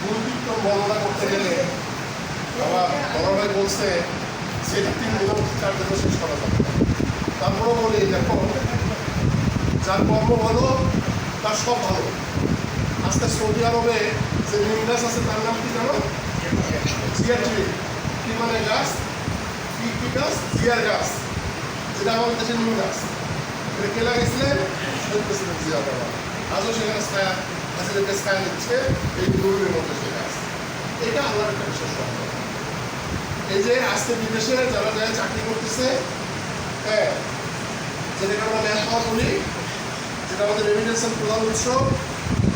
দুর্বৃত্ত বর্ণনা করতে গেলে বলছে শেষ করা যাবে না। বলি দেখো যার কর্ম ভালো তার সব ভালো। আজকে সৌদি আরবে যে নিউগাস আছে তার নাম কি জানো? জিয়ারটি কি মানে গাছ কি জিয়ার গাছ যেটা আমাদের দেশের নিউ গাছ এটা কে লাগাইছিলেন শহীদ প্রেসিডেন্ট জিয়া রহমান আজও সেখানে ছায়া প্রেসিডেন্টকে ছায়া নিচ্ছে এই গরুরের মধ্যে সে গাছ এটা আল্লাহর একটা বিশেষ। এই যে আজকে বিদেশে যারা যারা চাকরি করতেছে হ্যাঁ যেটাকে আমরা পাওয়ার বলি যেটা আমাদের রেমিটেন্সের প্রধান উৎস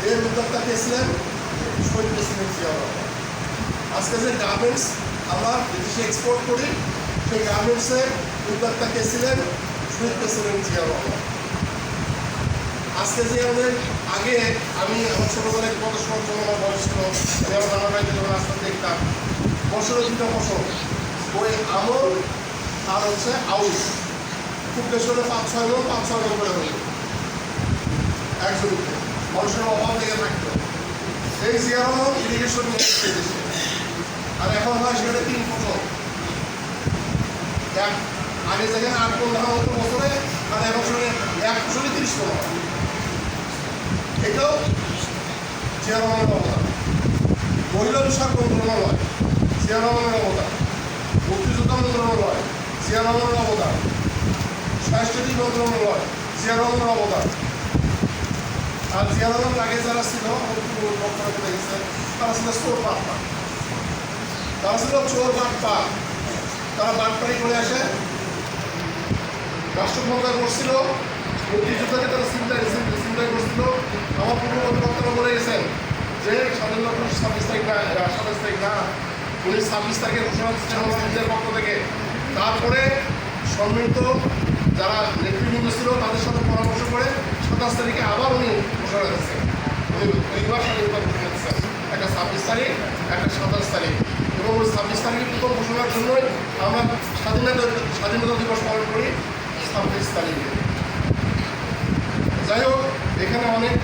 এর উদ্যোক্তা কে ছিলেন শহীদ আজকে যে গার্মেন্টস আমরা বিদেশে এক্সপোর্ট করি সেই গার্মেন্টসের উদ্যোক্তা কে ছিলেন? শহীদ জিয়া রহমান আজকে যে আমাদের আগে আমি আমার ছোটবেলায় কত সময় যখন আমার বয়স ছিল, আমি আমার নানা ভাইকে যখন আসতে দেখতাম, বছরে দুটো ফসল ওই আমল আর হচ্ছে আউশ খুব বেশি হলে পাঁচ, ছয় মন পাঁচ, ছয় মন করে হইল এক জমিতে মানুষের অভাব লেগে থাকতো। এই জিয়া রহমান ইরিগেশন নিয়ে আর এখন হয় সেখানে তিন ফসল এক, আগে যেখানে আট কোন ধান হতো বছরে আর এক বছরে এক ফসলে তিরিশ হয় এটাও জিয়া রহমানের অবদান মহিলা বিষয়ক মন্ত্রণালয় অবদান মুক্তিযোদ্ধা মন্ত্রণালয় জিয়া রহমানের অবদান সাংস্কৃতিক মন্ত্রণালয় জিয়া রহমানের অবদান আর জিয়া রহমান আগে যারা ছিল তারা ছিল চোর বাটপা তারা ছিল চোর বাটপা তারা বাটপাড়ি করে আসে। রাষ্ট্র করছিল মুক্তিযোদ্ধাকে তারা চিন্তায় চিন্তায় করছিল আমার পূর্ববর্তী বক্তব্য বলে গেছেন যে পুলিশ ছাব্বিশ তারিখ না সাতাশ তারিখ না। উনি ছাব্বিশ তারিখে ঘোষণা দিচ্ছেন আমার নিজের পক্ষ থেকে। তারপরে সম্মিলিত যারা নেতৃবৃন্দ ছিল, তাদের সাথে পরামর্শ করে সাতাশ তারিখে আবার উনি ঘোষণা দিচ্ছেন দুইবার স্বাধীনতা ঘোষণা দিচ্ছেন একটা ছাব্বিশ তারিখ, একটা সাতাশ তারিখ। এবং ওই ছাব্বিশ তারিখে প্রথম ঘোষণার জন্যই আমরা স্বাধীনতা স্বাধীনতা দিবস পালন করি ছাব্বিশ তারিখে। যাই হোক, এখানে অনেক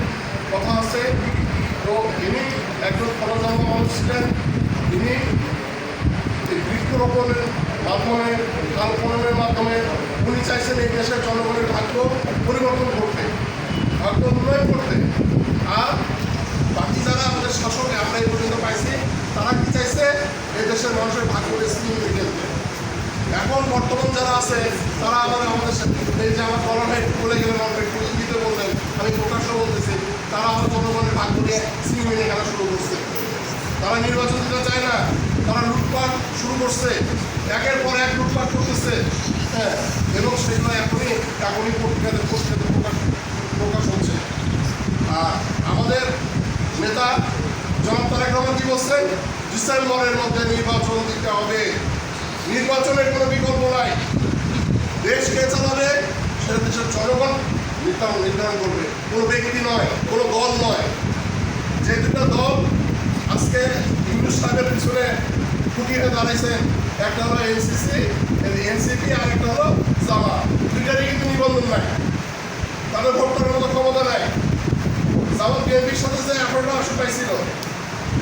কথা আছে। তো ইনি একজন ফলজন্ম মানুষ ছিলেন তিনি বৃক্ষরোপণের মাধ্যমে খাল মাধ্যমে উনি চাইছেন এই দেশের জনগণের ভাগ্য পরিবর্তন করতে। ভাগ্য উন্নয়ন করতে। আর বাকি যারা আমাদের শাসক, আমরা এই পর্যন্ত পাইছি, তারা কি চাইছে? এই দেশের মানুষের ভাগ্যকে স্কিম খেলতে এখন বর্তমান যারা আছে, তারা আবার আমাদের সাথে। এই যে আমার ভাই বলে গেলেন আমাকে ইঙ্গিতে বললেন আমি প্রকাশ্য বলতেছি, তারা আমার জনগণের ভাগ্য নিয়ে সিনেমা নিয়ে খেলা শুরু করছে। তারা নির্বাচন দিতে চায় না, তারা লুটপাট শুরু করছে। একের পর এক লুটপাট করতেছে। হ্যাঁ এবং সেগুলো এখনই এখনই পত্রিকাতে পত্রিকাতে প্রকাশ প্রকাশ হচ্ছে। আর আমাদের নেতা জনাব তারেক কি বলছেন ডিসেম্বরের মধ্যে নির্বাচন দিতে হবে। নির্বাচনের কোনো বিকল্প নাই। দেশ কে চালাবে সেটা দেশের জনগণ নির্ধারণ নির্ধারণ করবে। কোনো ব্যক্তি নয়, কোনো দল নয়। যে দুটো দল আজকে সাহেবের পিছনে ফুটিয়ে দাঁড়াইছেন একটা হলো এনসিসি এনসিপি আর একটা হলো জামা দুইটারই কিন্তু নিবন্ধন নাই। তাদের ভোট করার মতো ক্ষমতা নাই। জামা বিএনপির সাথে যে আসন পাইছিল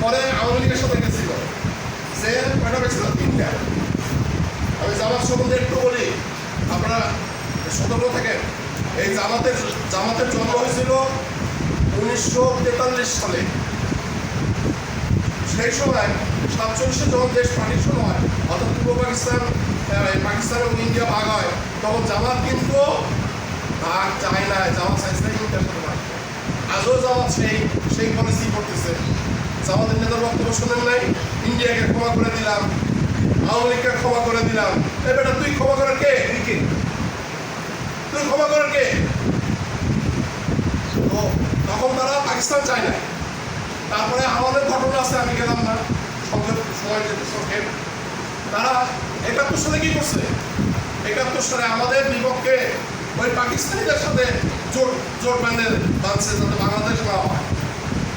পরে আওয়ামী লীগের সাথে গেছিল কয়টা পেয়েছিল তিনটা। আমি জামাত সম্বন্ধে একটু বলি, আপনারা সতর্ক থাকেন। এই জামাতের জামাতের জন্ম হয়েছিল উনিশশো তেতাল্লিশ সালে। সেই সময় সাতচল্লিশে যখন দেশ পার্টিশন হয়, অর্থাৎ পূর্ব পাকিস্তান পাকিস্তান এবং ইন্ডিয়া ভাগ হয়, তখন জামাত কিন্তু ভাগ চায় না, জামাত চাইছে ভাগ করতে। আজও জামাত সেই সেই পলিসি করতেছে। জামাতের নেতার বক্তব্য শোনেন নাই? ইন্ডিয়াকে ক্ষমা করে দিলাম, আওয়ামী ক্ষমা করে দিলাম। এ বেটা, তুই ক্ষমা করার কে? তুই ক্ষমা করার কে? তো তখন তারা পাকিস্তান চায় না তারপরে আমাদের ঘটনা আছে, আমি গেলাম না। সংক্ষেপ সময় যেতে সংক্ষেপ তারা একাত্তর সালে কি করছে? একাত্তর সালে আমাদের বিপক্ষে ওই পাকিস্তানিদের সাথে জোট জোট ব্যান্ডের বাঁধছে, যাতে বাংলাদেশ না হয়।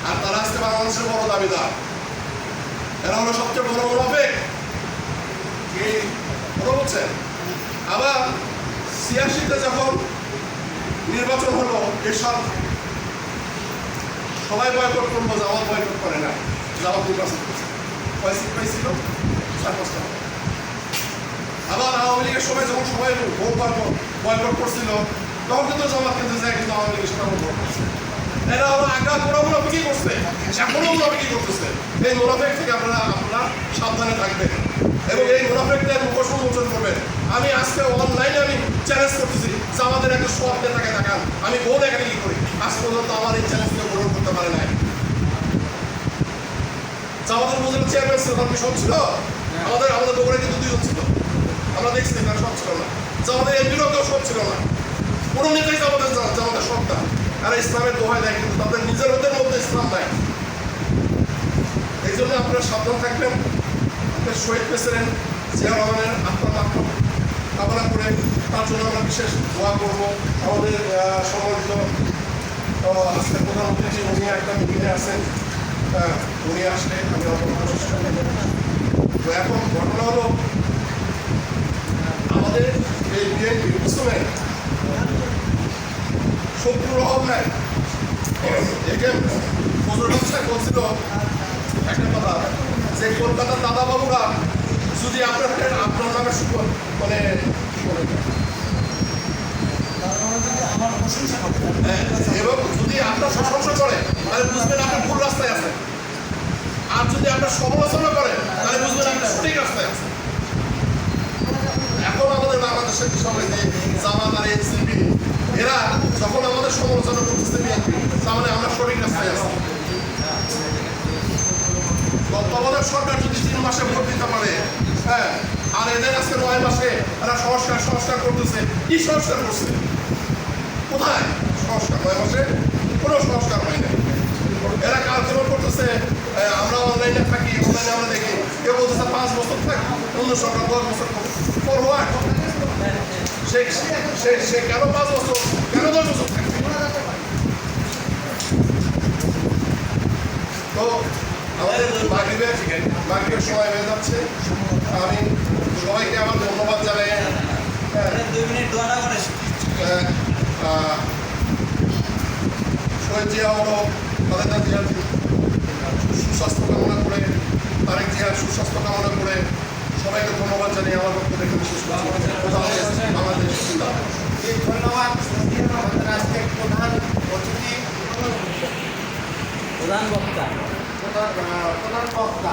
আর তারা আজকে বাংলাদেশের বড় দাবিদার। এরা হলো সবচেয়ে বড় মুনাফেক কি কথা বলছেন আবার ছিয়াশিতে যখন নির্বাচন হলো এসব সবাই বয়কট করব জামাত বয়কট করে না জামাত নির্বাচন করছে। কয় সিট পাইছিল? চার পাঁচটা। আবার আওয়ামী লীগের সময় যখন সবাই ভোট বয়কট করছিল, তখন কিন্তু জামাত কিন্তু যায় কিন্তু আওয়ামী লীগের সাথে ভোট করছে এরা করছে। এখনও করতেছে। এই মুনাফিক থেকে আপনারা আপনারা সাবধানে থাকবেন। এবং এই মুনাফিকদের মুখোশ উন্মোচন করবেন। আমি আজকে অনলাইনে আমি চ্যালেঞ্জ করতেছি যে আমাদের একটা সব নেতাকে দেখান। আমি ভোট এখানে কি করি? আজ পর্যন্ত আমার এই চ্যালেঞ্জকে পূরণ করতে পারে নাই। আমাদের মধ্যে চেয়ারম্যান ছিল ছিল আমাদের আমাদের বগুড়ায় কিন্তু দুজন ছিল আমরা দেখছি তারা সব ছিল না যে আমাদের এমপিরও কেউ সব ছিল না কোনো নেতাই আমাদের যে আমাদের সবটা আর ইসলামের দোহাই দেয় কিন্তু তাদের নিজের ওদের মধ্যে ইসলাম নাই। এই জন্য আপনারা সাবধান থাকবেন। আপনার শহীদ প্রেসিডেন্ট জিয়া রহমানের আত্মার মাত্র কামনা করে তার জন্য আমরা বিশেষ দোয়া করব। আমাদের সম্মানিত আজকের প্রধানমন্ত্রী উনি একটা মিটিংয়ে হ্যাঁ, উনি আসলে আমি। তো এখন ঘটনা হলো আমাদের এই বিএনপি বুঝতে শত্রুর অভাব নাই একে ফজল ব্যবসায় বলছিল একটা কথা যে কলকাতার দাদা বাবুরা যদি আপনার আপনার মানে এবং যদি আপনার প্রশংসা করে, তাহলে বুঝবেন আপনি ভুল রাস্তায় আছেন আর যদি আপনার সমালোচনা করে, তাহলে বুঝবেন আপনি সঠিক রাস্তায় আছেন এখন আমাদের বাংলাদেশের সবাই জামাত আর এনসিপি, এরা যখন আমাদের সমালোচনা করতেছে তার মানে আমরা সঠিক রাস্তায় আছি। তত্ত্বাবধায়ক সরকার যদি তিন মাসে ভোট দিতে পারে হ্যাঁ আর এদের আজকে নয় মাসে এরা সংস্কার সংস্কার করতেছে। কি সংস্কার করছে? কোথায়? সংস্কার নয় মাসে কোনো সংস্কার হয় না এরা কাজ করতেছে? আমরা অনলাইনে থাকি অনলাইনে আমরা দেখি। কেউ বলতেছে পাঁচ বছর থাক, অন্য সরকার দশ বছর ফরওয়ার্ড সে সে সে কেন পাঁচ বছর? কেন দশ বছর তো আমাদের মাগরিবের মাগরিবের সময় হয়ে যাচ্ছে। আমি সবাইকে আমার ধন্যবাদ জানাই হ্যাঁ দুই মিনিট দোয়াটা করে শহীদ জিয়া হলো খালেদা জিয়ার সুস্বাস্থ্য কামনা করে তারেক জিয়ার সুস্বাস্থ্য কামনা করে সবাইকে ধন্যবাদ জানিয়ে আমার বক্তব্য রেখে বিশেষ বাংলাদেশ। ধন্যবাদ আজকে প্রধান অতিথি। প্রধান বক্তা। প্রধান বক্তা।